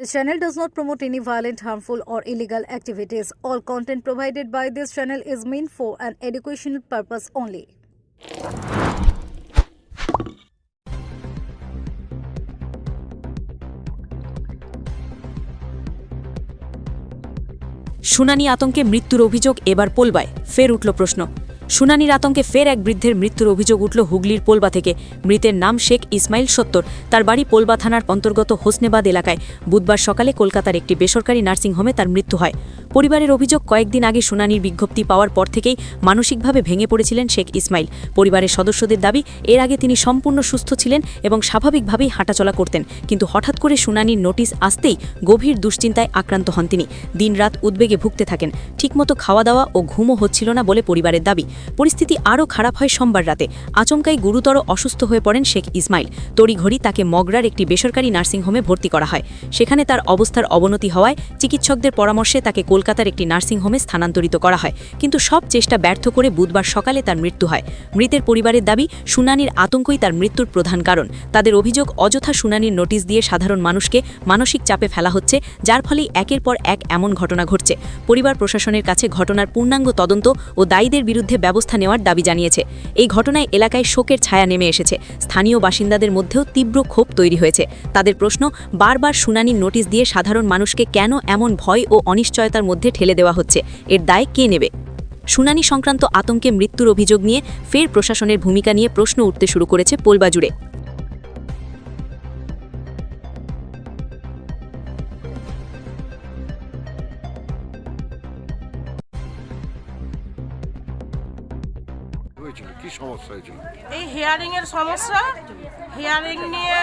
This channel does not promote any violent, harmful, or illegal activities. All content provided by this channel is meant for an educational purpose only. শুনানি আতঙ্কে মৃত্যুর অভিযোগ এবার পোলবায় ফের উঠল প্রশ্ন শুনানির আতঙ্কে ফের এক বৃদ্ধের মৃত্যুর অভিযোগ উঠল হুগলির পোলবা থেকে। মৃতের নাম শেখ ইসমাইল সত্তর। তার বাড়ি পোলবা থানার অন্তর্গত হোসনেবাদ এলাকায়। বুধবার সকালে কলকাতার একটি বেসরকারি নার্সিংহোমে তার মৃত্যু হয়। পরিবারের অভিযোগ কয়েকদিন আগে শুনানির বিজ্ঞপ্তি পাওয়ার পর থেকেই মানসিকভাবে ভেঙে পড়েছিলেন শেখ ইসমাইল। পরিবারের সদস্যদের দাবি, এর আগে তিনি সম্পূর্ণ সুস্থ ছিলেন এবং স্বাভাবিকভাবেই হাঁটাচলা করতেন। কিন্তু হঠাৎ করে শুনানির নোটিশ আসতেই গভীর দুশ্চিন্তায় আক্রান্ত হন তিনি। দিনরাত উদ্বেগে ভুগতে থাকেন। ঠিকমতো খাওয়া দাওয়া ও ঘুমও হচ্ছিল না বলে পরিবারের দাবি। পরিস্থিতি আরও খারাপ হয় সোমবার রাতে। আচমকাই গুরুতর অসুস্থ হয়ে পড়েন শেখ ইসমাইল। তড়িঘড়ি তাকে মগরার একটি বেসরকারি নার্সিংহোমে ভর্তি করা হয়। সেখানে তার অবস্থার অবনতি হওয়ায় চিকিৎসকদের পরামর্শে তাকে কলকাতার একটি নার্সিংহোমে স্থানান্তরিত করা হয়। কিন্তু সব চেষ্টা ব্যর্থ করে বুধবার সকালে তার মৃত্যু হয়। মৃতের পরিবারের দাবি, শুনানির আতঙ্কই তার মৃত্যুর প্রধান কারণ। তাদের অভিযোগ, অযথা শুনানির নোটিশ দিয়ে সাধারণ মানুষকে মানসিক চাপে ফেলা হচ্ছে, যার ফলেই একের পর এক এমন ঘটনা ঘটছে। পরিবার প্রশাসনের কাছে ঘটনার পূর্ণাঙ্গ তদন্ত ও দায়ীদের বিরুদ্ধে ব্যবস্থা নেওয়ার দাবি জানিয়েছে। এই ঘটনায় এলাকায় শোকের ছায়া নেমে এসেছে। স্থানীয় বাসিন্দাদের মধ্যেও তীব্র ক্ষোভ তৈরি হয়েছে। তাদের প্রশ্ন, বারবার শুনানির নোটিশ দিয়ে সাধারণ মানুষকে কেন এমন ভয় ও অনিশ্চয়তার মধ্যে ঠেলে দেওয়া হচ্ছে? এর দায় কে নেবে? শুনানি সংক্রান্ত আতঙ্কে মৃত্যুর অভিযোগ নিয়ে ফের প্রশাসনের ভূমিকা নিয়ে প্রশ্ন উঠতে শুরু করেছে পোলবা হয়েছিল? কি সমস্যা হয়েছিল? এই হিয়ারিং এর সমস্যা, হিয়ারিং নিয়ে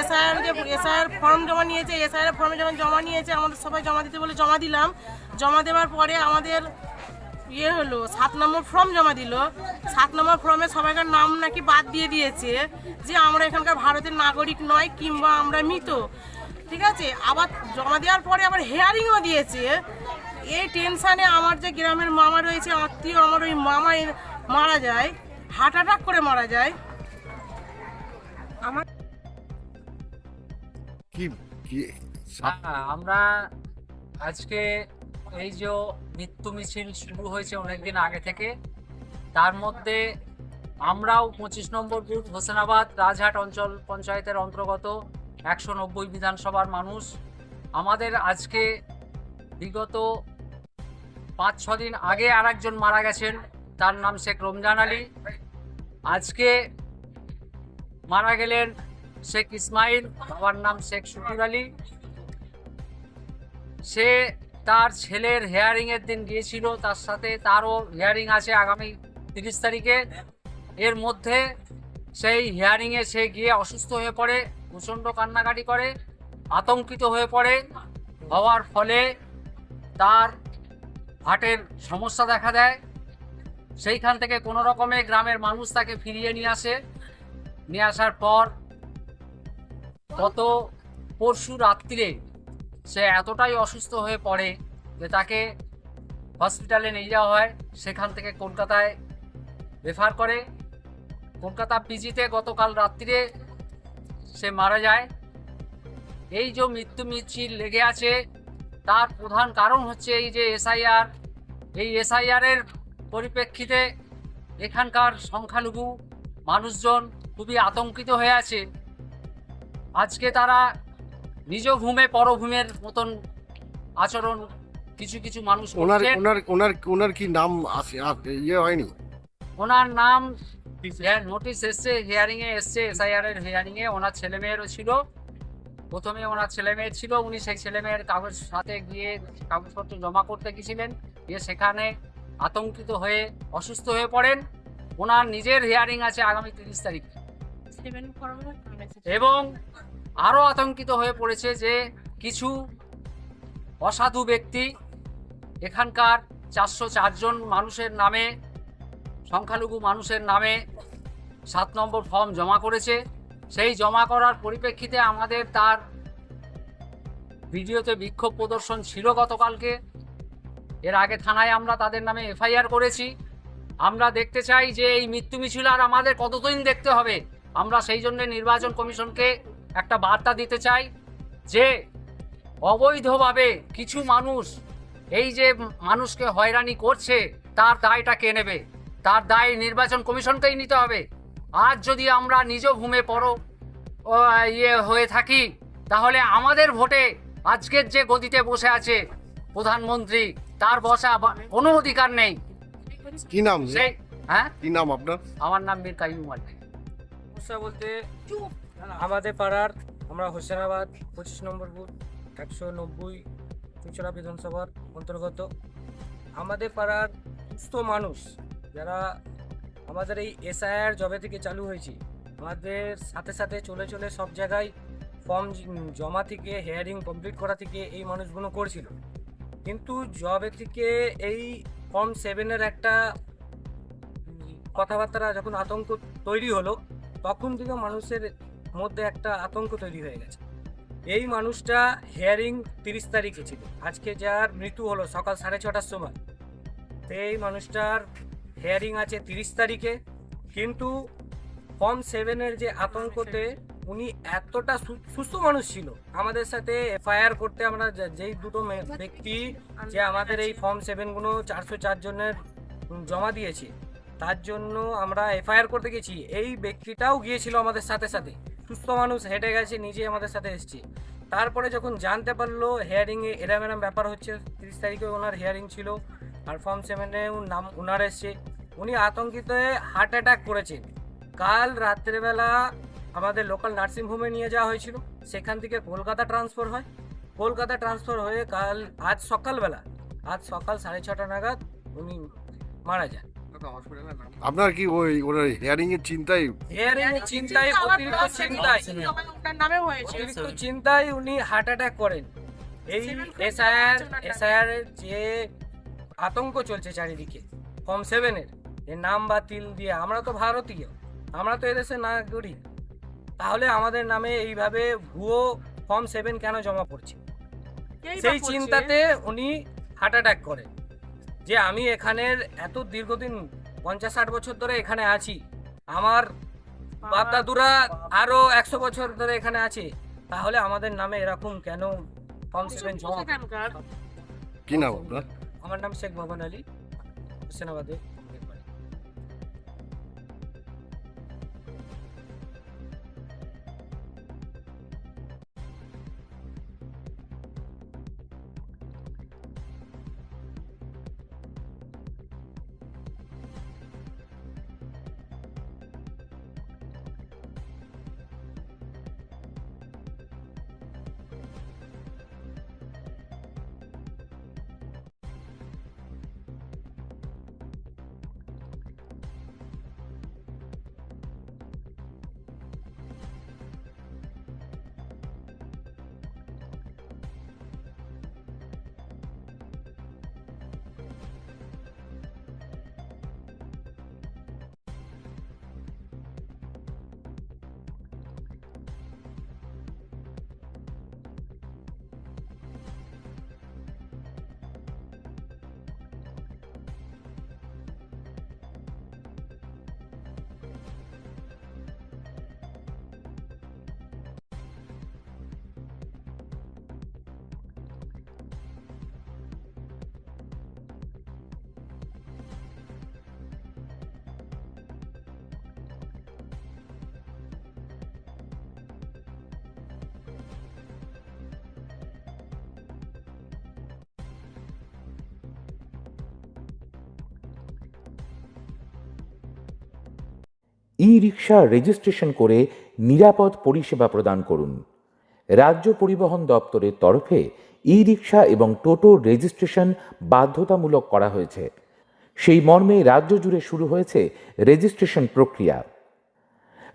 এসআইআর যে, এসআইআর ফর্ম জমা নিয়েছে, এসআইআর ফর্মে যখন জমা নিয়েছে, আমাদের সবাই জমা দিতে বলে জমা দিলাম। জমা দেওয়ার পরে আমাদের ইয়ে হলো, সাত নম্বর ফর্ম জমা দিল। সাত নম্বর ফর্মে সবাইকার নাম নাকি বাদ দিয়ে দিয়েছে যে আমরা এখানকার ভারতের নাগরিক নয়, কিংবা আমরা মৃত। ঠিক আছে? আবার জমা দেওয়ার পরে আবার হেয়ারিংও দিয়েছে। এই টেনশানে আমার যে গ্রামের মামা রয়েছে, আত্মীয়, আমার ওই মামা মারা যায় হার্ট অ্যাটাক করে মারা যায়। আমার কি কি? হ্যাঁ আমরা আজকে এই যে মৃত্যু মিছিল শুরু হয়েছে অনেকদিন আগে থেকে তার মধ্যে আমরাও পঁচিশ নম্বর বুথ হোসেনাবাদ রাজহাট অঞ্চল পঞ্চায়েতের অন্তর্গত একশো নব্বই বিধানসভার মানুষ। আমাদের আজকে বিগত পাঁচ ছ দিন আগে আর একজন মারা গেছেন। তার নাম শেখ রমজান আলী। আজকে মারা গেলেন শেখ ইসমাইল, বাবার নাম শেখ শুকুর আলী। সে তার ছেলের হেয়ারিং এর দিন গিয়েছিল, তার সাথে তারও হিয়ারিং আছে আগামী তিরিশ তারিখে। এর মধ্যে সেই হিয়ারিং এ সে গিয়ে অসুস্থ হয়ে পড়ে, প্রচণ্ড কান্নাকাটি করে, আতঙ্কিত হয়ে পড়ে। হওয়ার ফলে তার হার্টের সমস্যা দেখা দেয়। সেইখান থেকে কোনো রকমে গ্রামের মানুষ তাকে ফিরিয়ে নিয়ে আসে। নিয়ে আসার পর গত পরশু রাত্রিরে সে এতটাই অসুস্থ হয়ে পড়ে যে তাকে হসপিটালে নিয়ে যাওয়া হয়। সেখান থেকে কলকাতায় রেফার করে। কলকাতা পিজিতে গতকাল রাত্রিরে সে মারা যায়। এই যে মৃত্যু মিছিল লেগে আছে, তার প্রধান কারণ হচ্ছে এই যে এসআইআর। এই এসআইআরের পরিপ্রেক্ষিতে এখানকার সংখ্যালঘু মানুষজন খুবই আতঙ্কিত হয়ে আছে। আজকে তারা নিজ ভূমে পরভূমের মতন আচরণ কিছু কিছু মানুষ ওনার ওনার ওনার ওনার কি নাম আসে আ- ইয়ে হয়নি? ওনার নাম নোটিশ এসছে। হিয়ারিং এ এসছে এসআইআর এর হিয়ারিং এ ওনার ছেলে মেয়েরও ছিল। প্রথমে ওনার ছেলে মেয়ে ছিল উনি সেই ছেলে মেয়ের কাগজ সাথে গিয়ে কাগজপত্র জমা করতে গেছিলেন। গিয়ে সেখানে আতঙ্কিত হয়ে অসুস্থ হয়ে পড়েন। ওনার নিজের হিয়ারিং আছে আগামী তিরিশ তারিখ। এবং আরও আতঙ্কিত হয়ে পড়েছে যে কিছু অসাধু ব্যক্তি এখানকার চারশো চারজন মানুষের নামে সংখ্যালঘু মানুষের নামে সাত নম্বর ফর্ম জমা করেছে। সেই জমা করার পরিপ্রেক্ষিতে আমাদের তার ভিডিওতে বিক্ষোভ প্রদর্শন ছিল গতকালকে। এর আগে থানায় আমরা তাদের নামে এফআইআর করেছি। আমরা দেখতে চাই যে এই মৃত্যু মিছিল আর আমাদের কতদিন দেখতে হবে। আমরা সেই জন্য নির্বাচন কমিশনকে একটা বার্তা দিতে চাই যে অবৈধভাবে কিছু মানুষ এই যে মানুষকে হয়রানি করছে, তার দায়টা কে নেবে? তার দায় নির্বাচন কমিশনকেই নিতে হবে। আজ যদি আমরা নিজ ভূমে পড়ো ইয়ে হয়ে থাকি, তাহলে আমাদের ভোটে আজকের যে গদিতে বসে আছে প্রধানমন্ত্রী তার বসা কোনো অধিকার নেই। কি নাম সেই হ্যাঁ? কি নাম আপনার? আমার নাম মীর কাইম সমস্যা বলতে আমাদের পাড়ার আমরা হোসেনাবাদ পঁচিশ নম্বর বুথ একশো নব্বই চুচড়া বিধানসভার অন্তর্গত। আমাদের পাড়ার সুস্থ মানুষ যারা আমাদের এই এসআইআর জবে থেকে চালু হয়েছে আমাদের সাথে সাথে চলে চলে সব জায়গায় ফর্ম জমা থেকে হেয়ারিং কমপ্লিট করা থেকে এই মানুষগুলো করছিল। কিন্তু জবে থেকে এই ফর্ম সেভেনের একটা কথাবার্তা যখন আতঙ্ক তৈরি হলো, তখন থেকে মানুষের মধ্যে একটা আতঙ্ক তৈরি হয়ে গেছে। এই মানুষটা হেয়ারিং তিরিশ তারিখে ছিল। আজকে যার মৃত্যু হলো সকাল সাড়ে ছটার সময় এই মানুষটার হেয়ারিং আছে তিরিশ তারিখে। কিন্তু ফর্ম সেভেনের যে আতঙ্কতে উনি এতটা সুস্থ মানুষ ছিল। আমাদের সাথে এফআইআর করতে আমরা যে- যেই দুটো মে- ব্যক্তি যে আমাদের এই ফর্ম সেভেনগুলো চারশো চার জনের জমা দিয়েছে তার জন্য আমরা এফআইআর করতে গেছি। এই ব্যক্তিটাও গিয়েছিল আমাদের সাথে সাথে। সুস্থ মানুষ হেঁটে গেছে নিজে আমাদের সাথে এসছে। তারপরে যখন জানতে পারল হেয়ারিংয়ে এরম এরম ব্যাপার হচ্ছে তিরিশ তারিখে ওনার হেয়ারিং ছিল আর ফর্ম সেভেনে নাম ওনার এসছে। উনি আতঙ্কিত হয়ে হার্ট অ্যাটাক করেছেন। কাল রাত্রেবেলা আমাদের লোকাল নার্সিংহোমে নিয়ে যাওয়া হয়েছিল। সেখান থেকে কলকাতা ট্রান্সফার হয়। কলকাতা ট্রান্সফার হয়ে কাল আজ সকালবেলা আজ সকাল সাড়ে ছটা নাগাদ উনি মারা যান। আপনার কি ওই ওনার হিয়ারিং এর চিন্তায় হেয়ারিং এর চিন্তায় অতিরিক্ত চিন্তায় ওটার অতিরিক্ত চিন্তায় উনি হার্ট অ্যাটাক করেন। এই এসআইআর এসআইআর এর যে আতঙ্ক চলছে চারিদিকে ফর্ম সেভেনের এর নাম বাতিল দিয়ে আমরা তো ভারতীয় আমরা তো এদেশে নাগরিক। তাহলে আমাদের নামে এইভাবে ভুয়ো ফর্ম সেভেন কেন জমা পড়ছে? সেই চিন্তাতে উনি হার্ট অ্যাটাক করেন। যে আমি এখানের এত দীর্ঘদিন পঞ্চাশ ষাট বছর ধরে এখানে আছি আমার বাপ দাদুরা আরও একশো বছর ধরে এখানে আছে তাহলে আমাদের নামে এরকম কেন ফর্ম সেভেন জমা কি নাম আপনার? আমার নাম শেখ ভবন আলী হোসেনাবাদে। ই রিক্সা রেজিস্ট্রেশন করে নিরাপদ পরিষেবা প্রদান করুন। রাজ্য পরিবহন দপ্তরের তরফে ই রিক্সা এবং টোটো রেজিস্ট্রেশন বাধ্যতামূলক করা হয়েছে। সেই মর্মে রাজ্য জুড়ে শুরু হয়েছে রেজিস্ট্রেশন প্রক্রিয়া।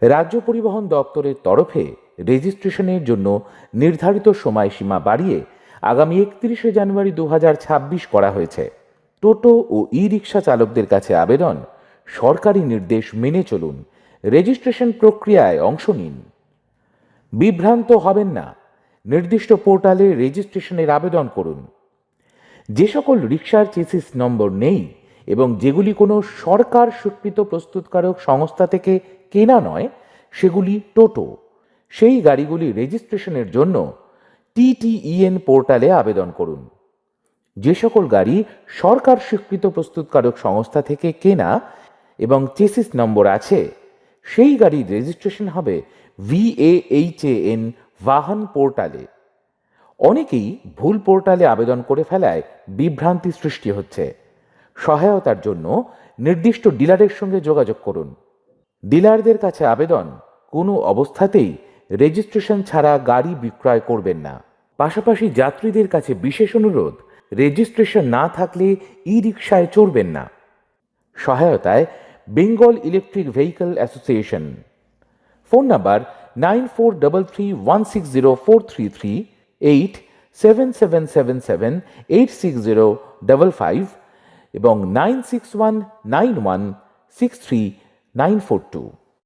রাজ্য পরিবহন দপ্তরের তরফে রেজিস্ট্রেশনের জন্য নির্ধারিত সময়সীমা বাড়িয়ে আগামী একত্রিশে জানুয়ারি দু হাজার ছাব্বিশ করা হয়েছে। টোটো ও ই রিক্সা চালকদের কাছে আবেদন, সরকারি নির্দেশ মেনে চলুন। রেজিস্ট্রেশন প্রক্রিয়ায় অংশ নিন। বিভ্রান্ত হবেন না। নির্দিষ্ট পোর্টালে রেজিস্ট্রেশনের আবেদন করুন। যে সকল রিক্সার চেসিস নম্বর নেই এবং যেগুলি কোনো সরকার স্বীকৃত প্রস্তুতকারক সংস্থা থেকে কেনা নয়, সেগুলি টোটো। সেই গাড়িগুলি রেজিস্ট্রেশনের জন্য টিটিইএন পোর্টালে আবেদন করুন। যে সকল গাড়ি সরকার স্বীকৃত প্রস্তুতকারক সংস্থা থেকে কেনা এবং চেসিস নম্বর আছে সেই গাড়ির রেজিস্ট্রেশন হবে ভিএএইচএএন বাহন পোর্টালে। অনেকেই ভুল পোর্টালে আবেদন করে ফেলায় বিভ্রান্তি সৃষ্টি হচ্ছে। সহায়তার জন্য নির্দিষ্ট ডিলারের সঙ্গে যোগাযোগ করুন। ডিলারদের কাছে আবেদন কোনো অবস্থাতেই রেজিস্ট্রেশন ছাড়া গাড়ি বিক্রয় করবেন না। পাশাপাশি যাত্রীদের কাছে বিশেষ অনুরোধ রেজিস্ট্রেশন না থাকলে ই রিক্সায় চড়বেন না। সহায়তায় Bengal electric vehicle association phone number nine four double three one six zero four three three eight seven seven seven seven eight six zero double five এবং nine six one nine one six three nine four two